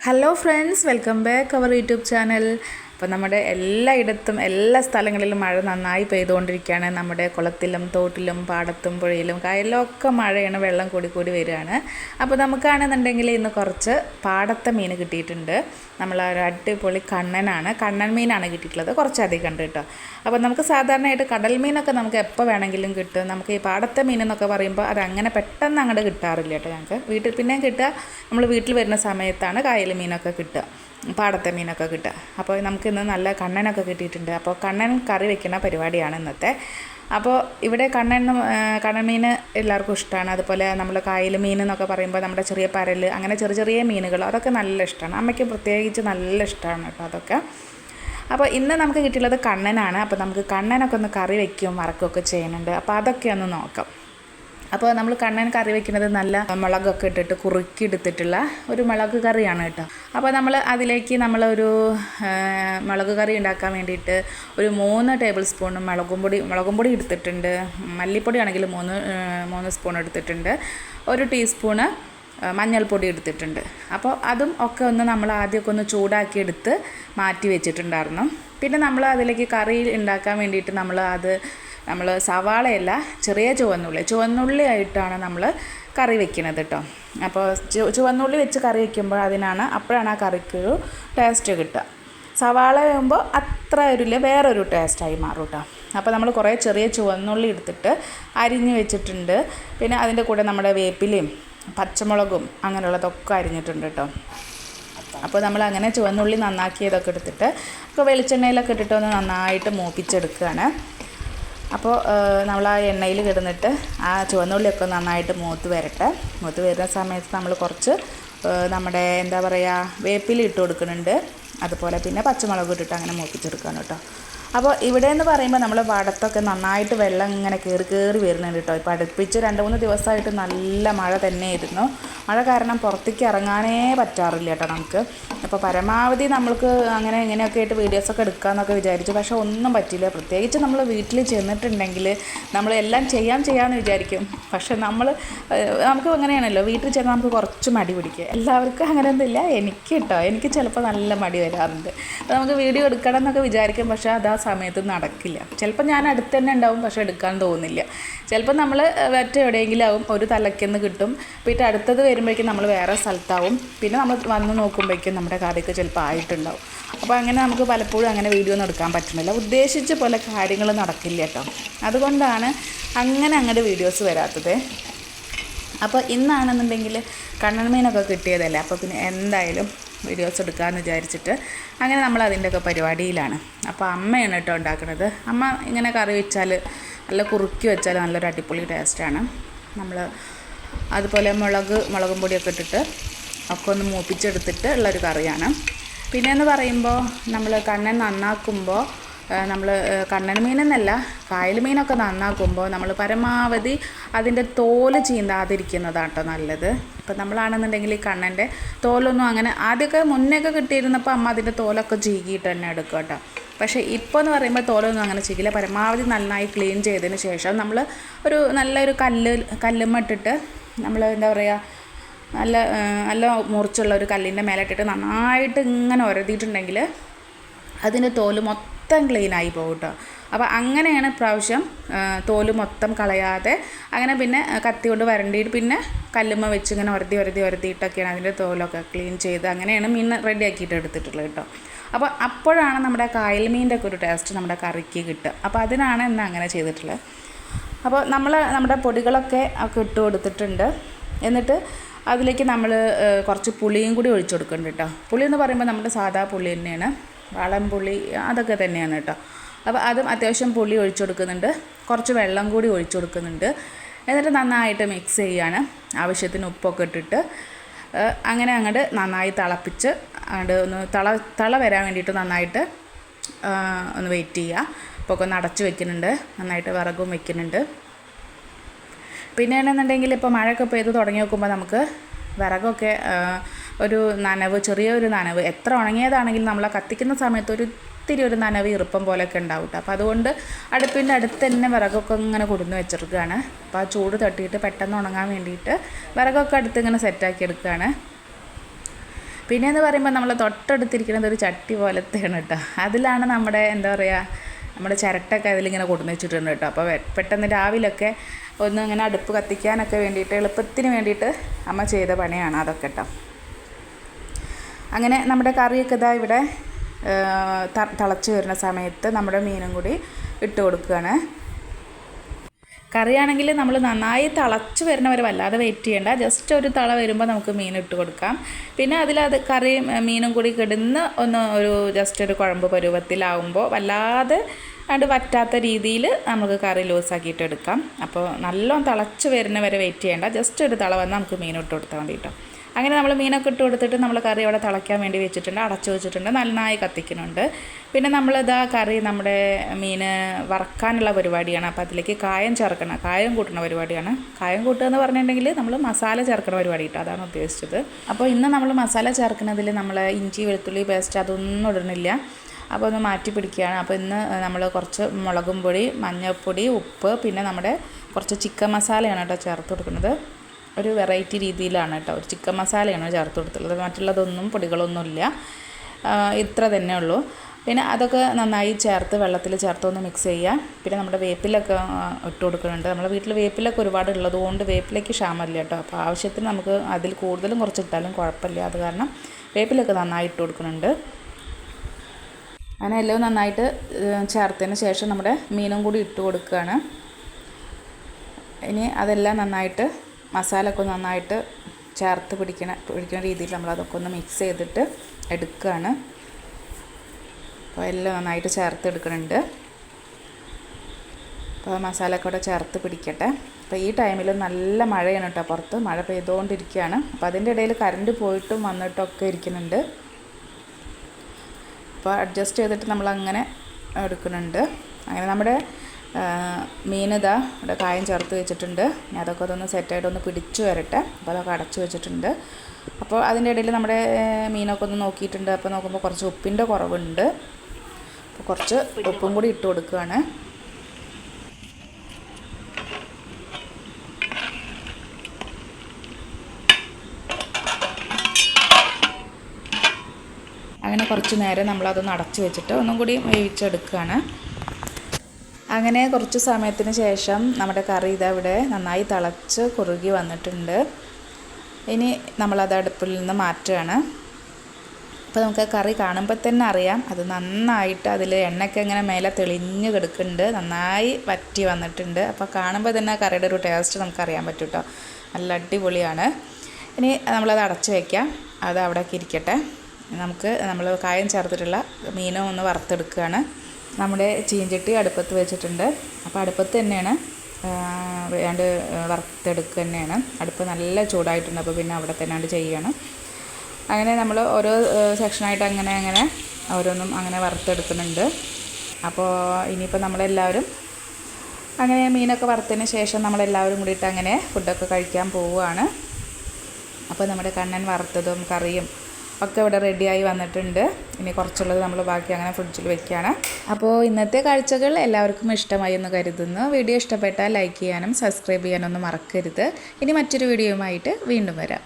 Hello friends welcome back our YouTube channel അപ്പോൾ നമ്മുടെ എല്ലായിടത്തും എല്ലാ സ്ഥലങ്ങളിലും മഴ നന്നായി പെയ്തുകൊണ്ടിരിക്കുകയാണ്. നമ്മുടെ കുളത്തിലും തോട്ടിലും പാടത്തും പുഴയിലും കായലിലൊക്കെ മഴയാണ്. വെള്ളം കൂടി കൂടി വരികയാണ്. അപ്പോൾ നമുക്കാണെന്നുണ്ടെങ്കിൽ ഇന്ന് കുറച്ച് പാടത്തെ മീൻ കിട്ടിയിട്ടുണ്ട്. നമ്മൾ ഒരു അടിപൊളി കണ്ണനാണ്. കണ്ണൻ മീനാണ് കിട്ടിയിട്ടുള്ളത്. കുറച്ചധികം ഉണ്ട് കേട്ടോ. അപ്പോൾ നമുക്ക് സാധാരണയായിട്ട് കടൽ മീനൊക്കെ നമുക്ക് എപ്പോൾ വേണമെങ്കിലും കിട്ടും. നമുക്ക് ഈ പാടത്തെ മീൻ എന്നൊക്കെ പറയുമ്പോൾ അത് അങ്ങനെ പെട്ടെന്ന് അങ്ങോട്ട് കിട്ടാറില്ല കേട്ടോ ഞങ്ങൾക്ക് വീട്ടിൽ പിന്നെയും കിട്ടുക. നമ്മൾ വീട്ടിൽ വരുന്ന സമയത്താണ് കായൽ മീനൊക്കെ കിട്ടുക. പാടത്തെ മീനൊക്കെ കിട്ടുക. അപ്പോൾ നമുക്കിന്ന് നല്ല കണ്ണനൊക്കെ കിട്ടിയിട്ടുണ്ട്. അപ്പോൾ കണ്ണൻ കറി വെക്കുന്ന പരിപാടിയാണ് ഇന്നത്തെ. അപ്പോൾ ഇവിടെ കണ്ണൻ കണ്ണൻ മീൻ എല്ലാവർക്കും ഇഷ്ടമാണ്. അതുപോലെ നമ്മൾ കായൽ മീൻ എന്നൊക്കെ പറയുമ്പോൾ നമ്മുടെ ചെറിയ പരൽ അങ്ങനെ ചെറിയ ചെറിയ മീനുകൾ അതൊക്കെ നല്ല ഇഷ്ടമാണ്. അമ്മയ്ക്ക് പ്രത്യേകിച്ച് നല്ല ഇഷ്ടമാണ് കേട്ടോ അതൊക്കെ. അപ്പോൾ ഇന്ന് നമുക്ക് കിട്ടിയുള്ളത് കണ്ണനാണ്. അപ്പോൾ നമുക്ക് കണ്ണനൊക്കെ ഒന്ന് കറി വയ്ക്കുകയും വറക്കുകയൊക്കെ ചെയ്യുന്നുണ്ട്. അപ്പോൾ അതൊക്കെ ഒന്ന് നോക്കാം. അപ്പോൾ നമ്മൾ കണ്ണൻ കറി വെക്കുന്നത് നല്ല മുളകൊക്കെ ഇട്ടിട്ട് കുറുക്കി എടുത്തിട്ടുള്ള ഒരു മുളക് കറിയാണ് കേട്ടോ. അപ്പോൾ നമ്മൾ അതിലേക്ക് നമ്മളൊരു മുളക് കറി ഉണ്ടാക്കാൻ വേണ്ടിയിട്ട് ഒരു മൂന്ന് ടേബിൾ സ്പൂൺ മുളകും പൊടി മുളകും പൊടി എടുത്തിട്ടുണ്ട്. മല്ലിപ്പൊടി ആണെങ്കിൽ മൂന്ന് മൂന്ന് സ്പൂൺ എടുത്തിട്ടുണ്ട്. ഒരു ടീസ്പൂണ് മഞ്ഞൾപ്പൊടി എടുത്തിട്ടുണ്ട്. അപ്പോൾ അതും ഒക്കെ ഒന്ന് നമ്മൾ ആദ്യമൊക്കെ ഒന്ന് ചൂടാക്കി എടുത്ത് മാറ്റി വെച്ചിട്ടുണ്ടായിരുന്നു. പിന്നെ നമ്മൾ അതിലേക്ക് കറി ഉണ്ടാക്കാൻ വേണ്ടിയിട്ട് നമ്മൾ അത് നമ്മൾ സവാളയല്ല ചെറിയ ചുവന്നുള്ളി. ചുവന്നുള്ളി ആയിട്ടാണ് നമ്മൾ കറി വെക്കുന്നത് കേട്ടോ അപ്പോൾ ചുവന്നുള്ളി വെച്ച് കറി വെക്കുമ്പോൾ അതിനാണ് അപ്പോഴാണ് ആ കറിക്ക് ഒരു ടേസ്റ്റ് കിട്ടുക. സവാള ആകുമ്പോൾ അത്ര ഒരു വേറൊരു ടേസ്റ്റായി മാറും കേട്ടോ അപ്പോൾ നമ്മൾ കുറേ ചെറിയ ചുവന്നുള്ളി എടുത്തിട്ട് അരിഞ്ഞ് വെച്ചിട്ടുണ്ട്. പിന്നെ അതിന്റെ കൂടെ നമ്മുടെ വേപ്പിലയും പച്ചമുളകും അങ്ങനെയുള്ളതൊക്കെ അരിഞ്ഞിട്ടുണ്ട് കേട്ടോ അപ്പോൾ നമ്മൾ അങ്ങനെ ചുവന്നുള്ളി നന്നാക്കിയതൊക്കെ എടുത്തിട്ട് ഒക്കെ വെളിച്ചെണ്ണയിലൊക്കെ ഇട്ടിട്ട് ഒന്ന് നന്നായിട്ട് മൂപ്പിച്ചെടുക്കുകയാണ് അപ്പോൾ നമ്മൾ ആ എണ്ണയിൽ കിടന്നിട്ട് ആ ചുവന്നുള്ളിയൊക്കെ നന്നായിട്ട് മൂത്ത് വരട്ടെ. മൂത്ത് വരുന്ന സമയത്ത് നമ്മൾ കുറച്ച് നമ്മുടെ എന്താ പറയുക വേപ്പില ഇട്ട് കൊടുക്കുന്നുണ്ട്. അതുപോലെ പിന്നെ പച്ചമുളക് ഇട്ടിട്ട് അങ്ങനെ മൂപ്പിച്ചെടുക്കാൻ കേട്ടോ. അപ്പോൾ ഇവിടെ എന്ന് പറയുമ്പോൾ നമ്മൾ വടത്തൊക്കെ നന്നായിട്ട് വെള്ളം ഇങ്ങനെ കയറി കയറി വരുന്നുണ്ട് കേട്ടോ. ഇപ്പോൾ അടുപ്പിച്ച് രണ്ട് മൂന്ന് ദിവസമായിട്ട് നല്ല മഴ തന്നെയായിരുന്നു. മഴ കാരണം പുറത്തേക്ക് ഇറങ്ങാനേ പറ്റാറില്ല കേട്ടോ നമുക്ക്. അപ്പോൾ പരമാവധി നമ്മൾക്ക് അങ്ങനെ ഇങ്ങനെയൊക്കെ ആയിട്ട് വീഡിയോസൊക്കെ എടുക്കാമെന്നൊക്കെ വിചാരിച്ചു. പക്ഷേ ഒന്നും പറ്റില്ല പ്രത്യേകിച്ച് നമ്മൾ വീട്ടിൽ ചെന്നിട്ടുണ്ടെങ്കിൽ നമ്മൾ എല്ലാം ചെയ്യാൻ ചെയ്യാമെന്ന് വിചാരിക്കും. പക്ഷെ നമ്മൾ നമുക്ക് അങ്ങനെയാണല്ലോ. വീട്ടിൽ ചെന്നാൽ നമുക്ക് കുറച്ച് മടി പിടിക്കുക എല്ലാവർക്കും അങ്ങനെയൊന്നുമില്ല. എനിക്ക് കേട്ടോ എനിക്ക് ചിലപ്പോൾ നല്ല മടി വരാറുണ്ട്. അപ്പോൾ നമുക്ക് വീഡിയോ എടുക്കണം എന്നൊക്കെ വിചാരിക്കും. പക്ഷേ അത് ആ സമയത്ത് നടക്കില്ല. ചിലപ്പോൾ ഞാൻ അടുത്ത് തന്നെ ഉണ്ടാവും പക്ഷേ എടുക്കാൻ തോന്നില്ല ചിലപ്പോൾ നമ്മൾ മറ്റെവിടെയെങ്കിലും ആവും ഒരു തലക്കെന്ന് കിട്ടും. പിന്നെ അടുത്തത് വരുമ്പോഴേക്കും നമ്മൾ വേറെ സ്ഥലത്താവും. പിന്നെ നമ്മൾ വന്ന് നോക്കുമ്പോഴേക്കും നമ്മുടെ കറിക്ക് ചിലപ്പോൾ ആയിട്ടുണ്ടാവും. അപ്പോൾ അങ്ങനെ നമുക്ക് പലപ്പോഴും അങ്ങനെ വീഡിയോ ഒന്നും എടുക്കാൻ പറ്റുന്നില്ല. ഉദ്ദേശിച്ച പോലെ കാര്യങ്ങൾ നടക്കില്ല കേട്ടോ. അതുകൊണ്ടാണ് അങ്ങനെ അങ്ങോട്ട് വീഡിയോസ് വരാത്തത്. അപ്പോൾ ഇന്നാണെന്നുണ്ടെങ്കിൽ കണ്ണൻ മീനൊക്കെ കിട്ടിയതല്ലേ? അപ്പോൾ പിന്നെ എന്തായാലും വീഡിയോസ് എടുക്കാമെന്ന് വിചാരിച്ചിട്ട് അങ്ങനെ നമ്മൾ അതിന്റെയൊക്കെ പരിപാടിയിലാണ്. അപ്പോൾ അമ്മയാണ് കേട്ടോ ഉണ്ടാക്കുന്നത് അമ്മ ഇങ്ങനെ കറി വെച്ചാൽ നല്ല കുറുക്കി വെച്ചാൽ നല്ലൊരു അടിപൊളി ടേസ്റ്റാണ്. നമ്മൾ അതുപോലെ മുളക് മുളകും പൊടിയൊക്കെ ഇട്ടിട്ട് ഒക്കെ ഒന്ന് മൂപ്പിച്ചെടുത്തിട്ട് ഉള്ളൊരു കറിയാണ്. പിന്നെയെന്ന് പറയുമ്പോൾ നമ്മൾ കണ്ണൻ നന്നാക്കുമ്പോൾ നമ്മൾ കണ്ണൻ മീനെന്നല്ല കായൽ മീനൊക്കെ നന്നാക്കുമ്പോൾ നമ്മൾ പരമാവധി അതിന്റെ തോൽ ചീന്താതിരിക്കുന്നതാണ് കേട്ടോ നല്ലത്. ഇപ്പം നമ്മളാണെന്നുണ്ടെങ്കിൽ ഈ കണ്ണന്റെ തോലൊന്നും അങ്ങനെ ആദ്യമൊക്കെ മുന്നേയൊക്കെ കിട്ടിയിരുന്നപ്പോൾ അമ്മ അതിന്റെ തോലൊക്കെ ചീകിയിട്ട് തന്നെ എടുക്കും കേട്ടോ പക്ഷേ ഇപ്പോൾ എന്ന് പറയുമ്പോൾ തോലൊന്നും അങ്ങനെ ചെയ്യില്ല പരമാവധി നന്നായി ക്ലീൻ ചെയ്തതിന് ശേഷം നമ്മൾ ഒരു നല്ലൊരു കല്ല് കല്ലുമ്മ ഇട്ടിട്ട് നമ്മൾ എന്താ പറയുക നല്ല നല്ല മുറിച്ചുള്ള ഒരു കല്ലിന്റെ മേലെ ഇട്ടിട്ട് നന്നായിട്ട് ഇങ്ങനെ ഉരതിയിട്ടുണ്ടെങ്കിൽ അതിന്റെ തോൽ മൊത്തം ക്ലീനായി പോകും കേട്ടോ അപ്പോൾ അങ്ങനെയാണ് പ്രാവശ്യം തോൽ മൊത്തം കളയാതെ അങ്ങനെ പിന്നെ കത്തി കൊണ്ട് വരണ്ടിയിട്ട് പിന്നെ കല്ലുമ്മ വെച്ച് ഇങ്ങനെ ഉരതി ഉരതി ഉരതിയിട്ടൊക്കെയാണ് അതിന്റെ തോലൊക്കെ ക്ലീൻ ചെയ്ത് അങ്ങനെയാണ് മീൻ റെഡി ആക്കിയിട്ട് എടുത്തിട്ടുള്ളത് കേട്ടോ അപ്പോൾ അപ്പോഴാണ് നമ്മുടെ കായൽ മീന്റെ ഒക്കെ ഒരു ടേസ്റ്റ് നമ്മുടെ കറിക്ക് കിട്ടുക. അപ്പോൾ അതിനാണ് ഇന്ന് അങ്ങനെ ചെയ്തിട്ടുള്ളത്. അപ്പോൾ നമ്മൾ നമ്മുടെ പൊടികളൊക്കെ ഒക്കെ ഇട്ട് കൊടുത്തിട്ടുണ്ട്. എന്നിട്ട് അതിലേക്ക് നമ്മൾ കുറച്ച് പുളിയും കൂടി ഒഴിച്ചു കൊടുക്കുന്നുണ്ട് കേട്ടോ പുളി എന്ന് പറയുമ്പോൾ നമ്മുടെ സാധാ പുളി തന്നെയാണ്. വളം പുളി അതൊക്കെ തന്നെയാണ് കേട്ടോ അപ്പോൾ അതും അത്യാവശ്യം പുളി ഒഴിച്ചു കൊടുക്കുന്നുണ്ട്. കുറച്ച് വെള്ളം കൂടി ഒഴിച്ചു കൊടുക്കുന്നുണ്ട്. എന്നിട്ട് നന്നായിട്ട് മിക്സ് ചെയ്യാണ്. ആവശ്യത്തിന് ഉപ്പൊക്കെ ഇട്ടിട്ട് അങ്ങനെ അങ്ങോട്ട് നന്നായി തിളപ്പിച്ച് അങ്ങോട്ട് ഒന്ന് തള തള വരാൻ വേണ്ടിയിട്ട് നന്നായിട്ട് ഒന്ന് വെയിറ്റ് ചെയ്യുക ഇപ്പോൾ ഒക്കെ ഒന്ന് വെക്കുന്നുണ്ട്. നന്നായിട്ട് വിറകും വെക്കുന്നുണ്ട്. പിന്നെ എന്നുണ്ടെങ്കിൽ ഇപ്പോൾ മഴയൊക്കെ പെയ്ത് തുടങ്ങി നോക്കുമ്പോൾ നമുക്ക് വിറകൊക്കെ ഒരു നനവ് ചെറിയൊരു നനവ് എത്ര ഉണങ്ങിയതാണെങ്കിലും നമ്മൾ കത്തിക്കുന്ന സമയത്ത് ഒരു ഒത്തിരി ഒരു നനവ് ഇറുപ്പം പോലെയൊക്കെ ഉണ്ടാവും കേട്ടോ അപ്പോൾ അതുകൊണ്ട് അടുപ്പിന്റെ അടുത്ത് തന്നെ വിറകൊക്കെ ഇങ്ങനെ കൊടുന്ന് വെച്ചെടുക്കുകയാണ് അപ്പോൾ ആ ചൂട് തട്ടിയിട്ട് പെട്ടെന്ന് ഉണങ്ങാൻ വേണ്ടിയിട്ട് വിറകൊക്കെ അടുത്ത് ഇങ്ങനെ സെറ്റാക്കി എടുക്കുകയാണ്. പിന്നെ എന്ന് പറയുമ്പോൾ നമ്മൾ തൊട്ടടുത്തിരിക്കുന്നത് ഒരു ചട്ടി പോലത്തെയാണ് കേട്ടോ അതിലാണ് നമ്മുടെ എന്താ പറയുക നമ്മുടെ ചിരട്ടൊക്കെ അതിലിങ്ങനെ കൊടുന്ന് വെച്ചിട്ടുണ്ട് കേട്ടോ. അപ്പോൾ പെട്ടെന്ന് രാവിലൊക്കെ ഒന്ന് ഇങ്ങനെ അടുപ്പ് കത്തിക്കാനൊക്കെ വേണ്ടിയിട്ട് എളുപ്പത്തിന് വേണ്ടിയിട്ട് അമ്മ ചെയ്ത പണിയാണ് അതൊക്കെ കേട്ടോ. അങ്ങനെ നമ്മുടെ കറിയൊക്കെ ഇതാ ഇവിടെ തിളച്ച് വരുന്ന സമയത്ത് നമ്മുടെ മീനും കൂടി ഇട്ട് കൊടുക്കുകയാണ്. കറിയാണെങ്കിൽ നമ്മൾ നന്നായി തിളച്ച് വരുന്നവരെ വല്ലാതെ വെയിറ്റ് ചെയ്യേണ്ട. ജസ്റ്റ് ഒരു തള വരുമ്പോൾ നമുക്ക് മീൻ ഇട്ട് കൊടുക്കാം. പിന്നെ അതിലത് കറി മീനും കൂടി കിടന്ന് ഒന്ന് ഒരു ജസ്റ്റ് ഒരു കുഴമ്പ് പരുവത്തിലാവുമ്പോൾ വല്ലാതെ അത് വറ്റാത്ത രീതിയിൽ നമുക്ക് കറി ലൂസാക്കിയിട്ട് എടുക്കാം. അപ്പോൾ നല്ലോണം തിളച്ച് വരുന്നവരെ വെയിറ്റ് ചെയ്യേണ്ട. ജസ്റ്റ് ഒരു തള വന്ന് നമുക്ക് മീൻ ഇട്ട് കൊടുത്താൽ മതി കേട്ടോ അങ്ങനെ നമ്മൾ മീനൊക്കെ ഇട്ട് കൊടുത്തിട്ട് നമ്മൾ കറി അവിടെ തിളയ്ക്കാൻ വേണ്ടി വെച്ചിട്ടുണ്ട് അടച്ചു വെച്ചിട്ടുണ്ട് നന്നായി കത്തിക്കുന്നുണ്ട്. പിന്നെ നമ്മളിതാ കറി നമ്മുടെ മീൻ വറക്കാനുള്ള പരിപാടിയാണ്. അപ്പോൾ അതിലേക്ക് കായം ചേർക്കണം കായം കൂട്ടണ പരിപാടിയാണ്. കായം കൂട്ടുക എന്ന് പറഞ്ഞിട്ടുണ്ടെങ്കിൽ നമ്മൾ മസാല ചേർക്കണ പരിപാടി കേട്ടോ അതാണ് ഉദ്ദേശിച്ചത്. അപ്പോൾ ഇന്ന് നമ്മൾ മസാല ചേർക്കുന്നതിൽ നമ്മൾ ഇഞ്ചി വെളുത്തുള്ളി പേസ്റ്റ് അതൊന്നും ഇടുന്നില്ല അപ്പോൾ ഒന്ന് മാറ്റി പിടിക്കുകയാണ്. അപ്പോൾ ഇന്ന് നമ്മൾ കുറച്ച് മുളകും പൊടി മഞ്ഞൾപ്പൊടി ഉപ്പ് പിന്നെ നമ്മുടെ കുറച്ച് ചിക്കൻ മസാലയാണ് കേട്ടോ ചേർത്ത് കൊടുക്കുന്നത്. ഒരു വെറൈറ്റി രീതിയിലാണ് കേട്ടോ. ഒരു ചിക്കൻ മസാലയാണ് ചേർത്ത് കൊടുത്തുള്ളത് മറ്റുള്ളതൊന്നും പൊടികളൊന്നുമില്ല. ഇത്ര തന്നെ ഉള്ളൂ. പിന്നെ അതൊക്കെ നന്നായി ചേർത്ത് വെള്ളത്തിൽ ചേർത്ത് ഒന്ന് മിക്സ് ചെയ്യുക. പിന്നെ നമ്മുടെ വേപ്പിലൊക്കെ ഇട്ട് കൊടുക്കുന്നുണ്ട്. നമ്മുടെ വീട്ടിൽ വേപ്പിലൊക്കെ ഒരുപാട് ഉള്ളത് കൊണ്ട് വേപ്പിലേക്ക് ക്ഷാമമില്ല കേട്ടോ. അപ്പോൾ ആവശ്യത്തിന് നമുക്ക് അതിൽ കൂടുതലും കുറച്ച് ഇട്ടാലും കുഴപ്പമില്ല. അത് കാരണം വേപ്പിലൊക്കെ നന്നായി ഇട്ട് കൊടുക്കുന്നുണ്ട്. അങ്ങനെ എല്ലാം നന്നായിട്ട് ചേർത്തതിന് ശേഷം നമ്മുടെ മീനും കൂടി ഇട്ട് കൊടുക്കുകയാണ്. ഇനി അതെല്ലാം നന്നായിട്ട് മസാല ഒക്കെ നന്നായിട്ട് ചേർത്ത് പിടിക്കണ പിടിക്കുന്ന രീതിയിൽ നമ്മൾ അതൊക്കെ ഒന്ന് മിക്സ് ചെയ്തിട്ട് എടുക്കുകയാണ് അപ്പോൾ എല്ലാം നന്നായിട്ട് ചേർത്ത് എടുക്കുന്നുണ്ട് അപ്പോൾ മസാല കൂടെ ചേർത്ത് പിടിക്കട്ടെ. അപ്പോൾ ഈ ടൈമിൽ നല്ല മഴയാണ് കേട്ടോ പുറത്ത്. മഴ പെയ്തുകൊണ്ടിരിക്കുകയാണ്. അപ്പോൾ അതിന്റെ ഇടയിൽ കറണ്ട് പോയിട്ടും വന്നിട്ടൊക്കെ ഇരിക്കുന്നുണ്ട്. അപ്പോൾ അഡ്ജസ്റ്റ് ചെയ്തിട്ട് നമ്മളങ്ങനെ എടുക്കുന്നുണ്ട്. അങ്ങനെ നമ്മുടെ മീൻ ഇതാ ഇവിടെ കായം ചേർത്ത് വെച്ചിട്ടുണ്ട്. ഞാൻ അതൊക്കെ അതൊന്ന് സെറ്റായിട്ട് ഒന്ന് പിടിച്ചു വരട്ടെ. അപ്പോൾ അതൊക്കെ അടച്ചു വെച്ചിട്ടുണ്ട്. അപ്പോൾ അതിന്റെ ഇടയിൽ നമ്മുടെ മീനൊക്കെ ഒന്ന് നോക്കിയിട്ടുണ്ട്. അപ്പോൾ നോക്കുമ്പോൾ കുറച്ച് ഉപ്പിന്റെ കുറവുണ്ട്. അപ്പോൾ കുറച്ച് ഉപ്പും കൂടി ഇട്ട് കൊടുക്കുകയാണ്. അങ്ങനെ കുറച്ച് നേരം നമ്മളതൊന്ന് അടച്ചു വെച്ചിട്ട് ഒന്നും കൂടി വേവിച്ചെടുക്കുകയാണ്. അങ്ങനെ കുറച്ച് സമയത്തിന് ശേഷം നമ്മുടെ കറി ഇതവിടെ നന്നായി തിളച്ച് കുറുകി വന്നിട്ടുണ്ട്. ഇനി നമ്മളത് അടുപ്പിൽ നിന്ന് മാറ്റുകയാണ്. അപ്പോൾ നമുക്ക് കറി കാണുമ്പോൾ തന്നെ അറിയാം. അത് നന്നായിട്ട് അതിൽ എണ്ണയ്ക്ക് ഇങ്ങനെ മേലെ തെളിഞ്ഞ് കിടക്കുന്നുണ്ട്. നന്നായി വറ്റി വന്നിട്ടുണ്ട്. അപ്പോൾ കാണുമ്പോൾ തന്നെ കറിയുടെ ഒരു ടേസ്റ്റ് നമുക്കറിയാൻ പറ്റും കേട്ടോ നല്ല അടിപൊളിയാണ്. ഇനി നമ്മളത് അടച്ച് വയ്ക്കാം അത് അവിടേക്ക് ഇരിക്കട്ടെ. നമുക്ക് നമ്മൾ കായം ചേർത്തിട്ടുള്ള മീനും ഒന്ന് വറുത്തെടുക്കുകയാണ്. നമ്മുടെ ചീഞ്ചട്ടി അടുപ്പത്ത് വെച്ചിട്ടുണ്ട്. അപ്പോൾ അടുപ്പത്ത് തന്നെയാണ് വേണ്ട വറുത്തെടുക്കുക തന്നെയാണ്. അടുപ്പ് നല്ല ചൂടായിട്ടുണ്ട് അപ്പോൾ പിന്നെ അവിടെ തന്നെ ചെയ്യണം. അങ്ങനെ നമ്മൾ ഓരോ സെക്ഷനായിട്ട് അങ്ങനെ അങ്ങനെ ഓരോന്നും അങ്ങനെ വറുത്തെടുക്കുന്നുണ്ട്. അപ്പോൾ ഇനിയിപ്പോൾ നമ്മളെല്ലാവരും അങ്ങനെ മീനൊക്കെ വറുത്തതിന് ശേഷം നമ്മളെല്ലാവരും കൂടിയിട്ട് അങ്ങനെ ഫുഡൊക്കെ കഴിക്കാൻ പോവുകയാണ്. അപ്പോൾ നമ്മുടെ കണ്ണൻ വറുത്തതും കറിയും ഒക്കെ ഇവിടെ റെഡിയായി വന്നിട്ടുണ്ട്. ഇനി കുറച്ചുള്ളത് നമ്മൾ ബാക്കി അങ്ങനെ ഫ്രിഡ്ജിൽ വെക്കുകയാണ് അപ്പോൾ ഇന്നത്തെ കാഴ്ചകൾ എല്ലാവർക്കും ഇഷ്ടമായി എന്ന് കരുതുന്നു. വീഡിയോ ഇഷ്ടപ്പെട്ടാൽ ലൈക്ക് ചെയ്യാനും സബ്സ്ക്രൈബ് ചെയ്യാനൊന്നും മറക്കരുത്. ഇനി മറ്റൊരു വീഡിയോയുമായിട്ട് വീണ്ടും വരാം.